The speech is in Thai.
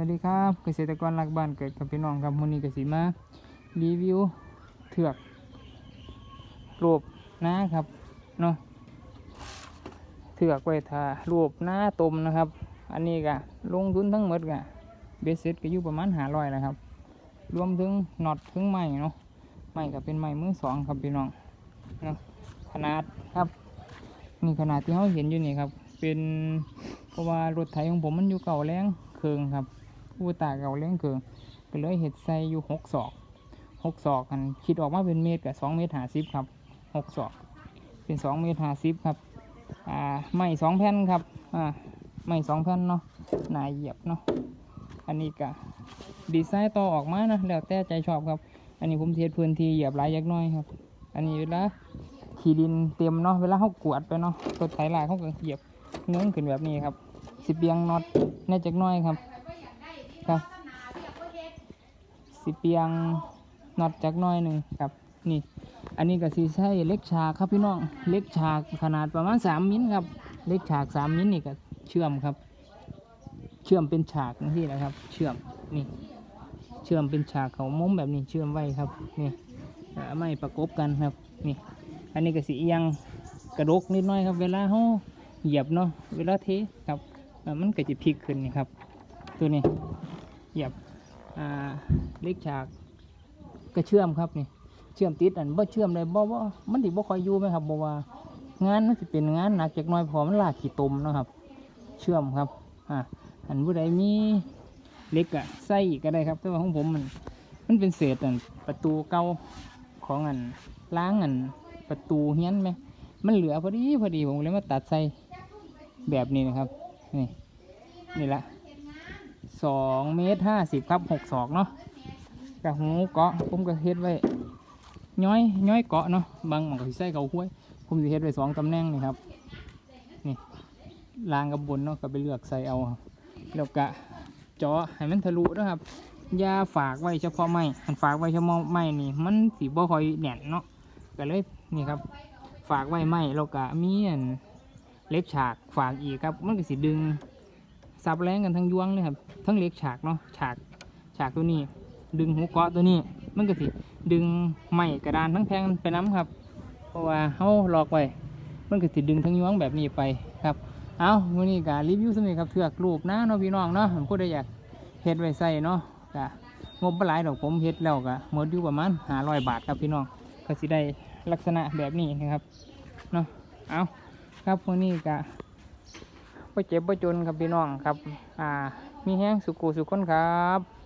วัสดีครับเกษตรกรรักบ้านเกิดกับพี่น้องครับวันนี้กสิมารีวิวเถือกรูปหน้าครับเนาะเถือกไว้ทารูปหน้าตมนะครับ อันนี้ก็ลงทุนทั้งหมดก็เบสเซ็ตก็อยู่ประมาณหาร้อยนะครับ รวมถึงน็อตถึงไม้เนาะไม้ก็เป็นไม้มือสองครับพี่น้องเนาะขนาดครับ นี่ขนาดที่เขาเห็นอยู่นี่ครับ เป็นเพราะว่ารถไถของผมมันอยู่เก่าแรงเคืองครับ ผู้ตาเก่าแรงเคืองก็เลยเห็ดใส่อยู่หกศอกหกศอกกันคิดออกมาเป็นเมตรกับสองเมตรหาสิบครับหกศอก เป็นสองเมตรหาสิบครับอ่าไม้สองแผ่นครับอ่าไม้สองแผ่นเนาะหนาเหยียบเนาะอันนี้ก็ดีไซน์ต่อออกมานะแล้วแต่ใจชอบครับ อันนี้ผมเทสพื้นที่เหยียบลายยักน้อยครับ อันนี้เวลาขี่ดินเต็มเนาะเวลาเขากวดไปเนาะรถไถลายเขาก็เหยียบเนื้อขึ้นแบบนี้ครับสิบเปียงน็อตแน่จักน้อยครับ ครับสิเปียงน็อตจักน้อยหนึ่งครับนี่ อันนี้ก็สีใช้เล็กฉากครับพี่น้องเล็กฉากขนาดประมาณสามมิลครับ เล็กฉากสามมิลนี่ก็เชื่อมครับ เชื่อมเป็นฉากนี่แหละครับ เชื่อมนี่ เชื่อมเป็นฉากเขามุ้มแบบนี้เชื่อมไว้ครับนี่ไม่ประกบกันครับนี่ อันนี้ก็สีเอียงกระดกนิดหน่อยครับ เวลาเขาเหยียบเนาะเวลาเทครับมันก็จะพลิกขึ้นนี่ครับ ตัวนี้ เหยียบอ่าเล็กฉากก็เชื่อมครับนี่เชื่อมติดอันบ่เชื่อมเลยบ่บ่มันติบ่คอยอยู่ไหมครับบ่ว่างานมันจะเป็นงานหนักจากน้อยพอมันลากขี้ตมนะครับ เชื่อมครับอ่าอันผู้ใดมีเล็กอะใส่อีกก็ได้ครับแต่ว่าของผมมันมันเป็นเศษอันประตูเก่าของอันล้างอันประตูเฮียนไหมมันเหลือพอดีพอดีผมเลยมาตัดใส่แบบนี้นะครับนี่นี่ละ สองเมตรห้าสิบครับหกศอกเนาะกับหูเกาะผมก็เฮ็ดไว้ย้อยย้อยเกาะเนาะบางหมองก็สิใส่เขาห้วย ผมจะเฮ็ดไว้สองตำแหน่งนี่ครับนี่ลางกับบนเนาะก็ไปเลือกใส่เอาแล้วก็เจาะให้มันทะลุนะครับอย่าฝากไว้เฉพาะไม้อันฝากไว้เฉพาะไม้นี่ มันสีบ่ค่อยแน่นเนาะก็เลยนี่ครับ ฝากไว้ไม่แล้วก็มีอันเล็กฉากฝากอีกครับ มันก็สิดึง ซับแรงกันทั้งยวงเลยครับทั้งเล็กฉากเนาะฉากฉากตัวนี้ ดึงหูเกาะตัวนี้มันก็สิดึงไม้กระดานทั้งแพงไปน้ำครับ เพราะว่าเขาลอกไว้มันก็สิดึงทั้งยวงแบบนี้ไปครับเอาวันนี้ก็รีวิวสมัยครับเถือกรูปนะเนาะพี่น้องเนาะผมก็ได้อยากเฮ็ดไว้ใส่เนาะก็งบบ่หลายดอกผมเฮ็ดแล้วก็หมดอยู่ประมาณห้าร้อยบาทครับพี่น้องก็สิได้ลักษณะแบบนี้นะครับเนาะเอาครับวันนี้ก็ บ่เจ็บบ่จนครับพี่น้องครับ อ่า มีแห้งสุกูสุขคนครับ